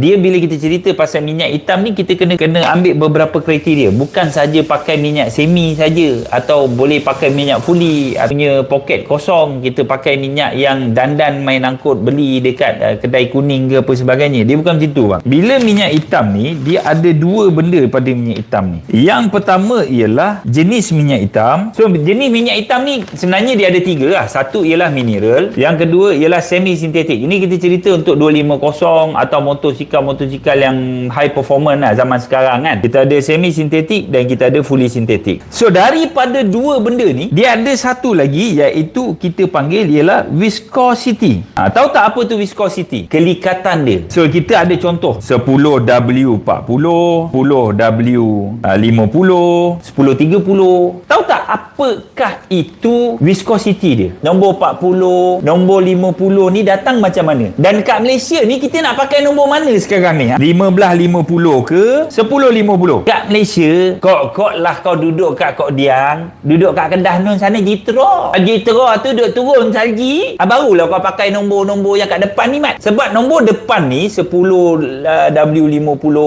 dia bila kita cerita pasal minyak hitam ni kita kena kena ambil beberapa kriteria. Bukan saja pakai minyak semi saja atau boleh pakai minyak fully punya poket kosong. Kita pakai minyak yang dandan main angkut beli dekat uh, kedai kuning ke apa sebagainya. Dia bukan macam tu bang. Bila minyak hitam ni dia ada dua benda pada minyak hitam ni. Yang pertama ialah jenis minyak hitam. So jenis minyak hitam ni sebenarnya dia ada tiga lah. Satu ialah mineral. Yang kedua ialah semi sintetik ini kita cerita untuk 250 atau motosikal-motosikal yang high performance lah zaman sekarang kan. Kita ada semi sintetik dan kita ada fully sintetik. So daripada dua benda ni dia ada satu lagi iaitu kita panggil ialah viscosity. Ha, tahu tak apa tu viscosity? Kelikatan dia. So kita ada contoh 10W40 10W50 1030 tahu apakah itu viscosity dia? Nombor 40 nombor 50 ni datang macam mana? Dan kat Malaysia ni kita nak pakai nombor mana sekarang ni? ha? 1550 ke 1050 kat Malaysia kok kok lah kau duduk kat Kok Diang duduk kat Kedah Nun sana Jitra Jitra tu duduk turun salji. Ah, barulah kau pakai nombor-nombor yang kat depan ni mat. Sebab nombor depan ni 10 uh, W50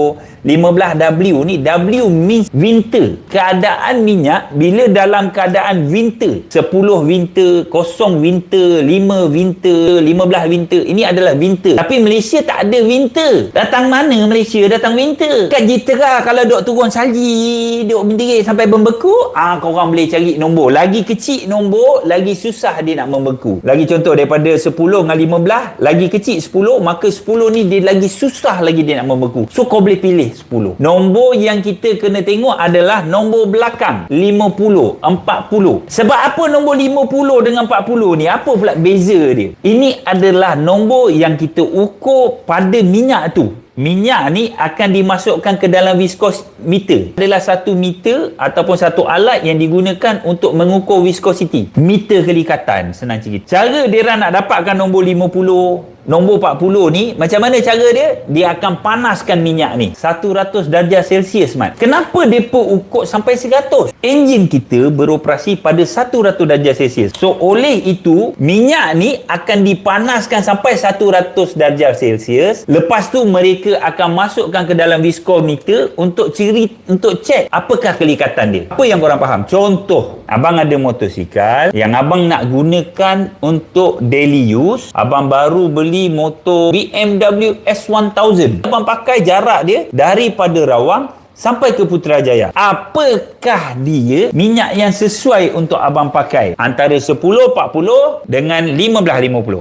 15W ni W means winter. Keadaan minyak bila dalam keadaan winter. 10 winter 0 winter 5 winter 15 winter. Ini adalah winter. Tapi Malaysia tak ada winter. Datang mana Malaysia? Datang winter. Kat Jitera kalau duk turun salji duk berdiri sampai membeku. Ah korang boleh cari nombor. Lagi kecil nombor lagi susah dia nak membeku. Lagi contoh daripada 10 dengan 15 lagi kecil 10 maka 10 ni dia lagi susah lagi dia nak membeku. So kau boleh pilih 10. Nombor yang kita kena tengok adalah nombor belakang 50, 40. Sebab apa nombor 50 dengan 40 ni? Apa pula beza dia? Ini adalah nombor yang kita ukur pada minyak tu. Minyak ni akan dimasukkan ke dalam viskosmeter. Adalah satu meter ataupun satu alat yang digunakan untuk mengukur viskositi. Meter kelikatan, senang cerita. Cara dia nak dapatkan nombor 50, Nombor 40 ni macam mana cara dia? Dia akan panaskan minyak ni 100 darjah Celsius mat. Kenapa depa ukur sampai 100? Enjin kita beroperasi pada 100 darjah Celsius. So oleh itu minyak ni akan dipanaskan sampai 100 darjah Celsius. Lepas tu mereka akan masukkan ke dalam viskometer untuk ciri untuk cek apakah kelikatan dia. Apa yang korang faham? Contoh, abang ada motosikal yang abang nak gunakan untuk daily use. Abang baru beli motor BMW S1000 abang pakai jarak dia daripada Rawang sampai ke Putrajaya. Apakah dia minyak yang sesuai untuk abang pakai? Antara 10-40 dengan 15-50